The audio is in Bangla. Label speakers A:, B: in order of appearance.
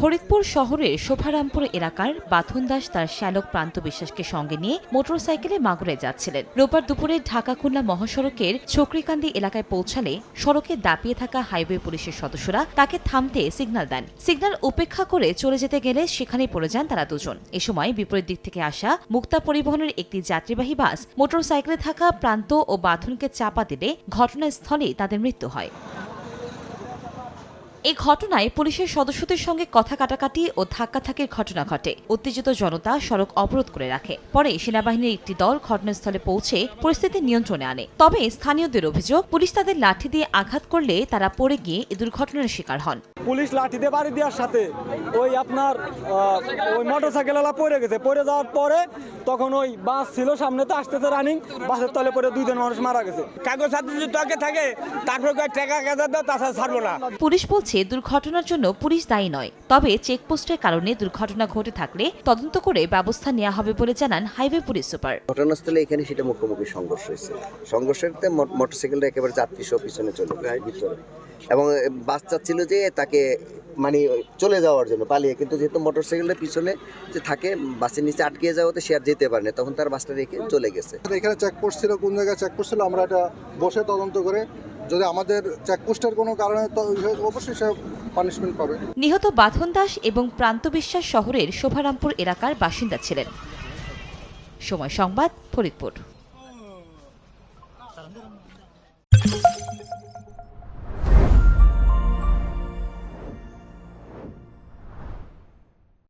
A: ফরিদপুর শহরের শোভারামপুর এলাকার বাথুন দাস তার শ্যালক প্রান্ত বিশ্বাসকে সঙ্গে নিয়ে মোটরসাইকেলে মাগুরে যাচ্ছিলেন। রোববার দুপুরে ঢাকা খুলনা মহাসড়কের চক্রিকান্দি এলাকায় পৌঁছালে সড়কে দাপিয়ে থাকা হাইওয়ে পুলিশের সদস্যরা তাকে থামতে সিগন্যাল দেন। সিগন্যাল উপেক্ষা করে চলে যেতে গেলে সেখানেই পড়ে যান তারা দুজন। এ সময় বিপরীত দিক থেকে আসা মুক্তা পরিবহনের একটি যাত্রীবাহী বাস মোটরসাইকেলে থাকা প্রান্ত ও বাথুনকে চাপা দিলে ঘটনাস্থলেই তাদের মৃত্যু হয়। এই ঘটনায় পুলিশের সদস্যদের সঙ্গে কথা কাটাকাটি ও ধাক্কাধাক্কির ঘটনা ঘটে। উত্তেজিত জনতা সড়ক অবরোধ করে রাখে। পরে সেনাবাহিনীর একটি দল ঘটনাস্থলে পৌঁছে পরিস্থিতি নিয়ন্ত্রণে আনে। তবে স্থানীয়দের অভিযোগ পুলিশ তাদের লাঠি দিয়ে আঘাত করলে তারা পড়ে গিয়ে এই দুর্ঘটনার শিকার হন।
B: পুলিশ লাঠিতে বাড়ি দেওয়ার সাথে ওই আপনার ওই মোটর সাইকেলওয়ালা পড়ে গেছে। পড়ে যাওয়ার পরে তখন ওই বাস ছিল সামনে তো আসতেছে রানিং বাসের তলে পরে দুইজন মানুষ মারা গেছে।
C: কাগজ হাতে যদি থাকে তারপর কয় টাকা কাজা দাও তাছাড়া ছাড়বো না।
A: পুলিশ বলছে দুর্ঘটনার জন্য পুলিশ দায়ী নয়। তবে চেকপোস্টের কারণে দুর্ঘটনা ঘটে থাকলে তদন্ত করে ব্যবস্থা নেওয়া হবে বলে জানান হাইওয়ে পুলিশ সুপার।
D: ঘটনাস্থলে এখানে সেটা মুখোমুখি সংঘর্ষ হয়েছে। সংঘর্ষের মোটরসাইকেলটা একেবারে যাত্রী সহ পিছনে চলে যায় ভিতরে। এবং বাস চাচ্ছিল যে তাকে মানে চলে যাওয়ার জন্য পালিয়ে। কিন্তু যেহেতু মোটরসাইকেলটা পিছনে যে থাকে বাসের নিচে আটকে যাওয়াতে সে আর যেতে পারে না। তখন তার বাসটা রেখে চলে গেছে।
E: এখানে চেকপোস্ট ছিল কোন জায়গায় চেকপোস্ট ছিল আমরা এটা বসে তদন্ত করে যদি আমাদের চেকপোস্টের কোনো কারণে তো ইয়ে অবশ্যই সে পানিশমেন্ট পাবে।
A: নিহত বাথন দাস এবং প্রান্ত বিশ্বাস শহরের শোভারামপুর এলাকার বাসিন্দা ছিলেন। সময় সংবাদ, ফরিদপুর।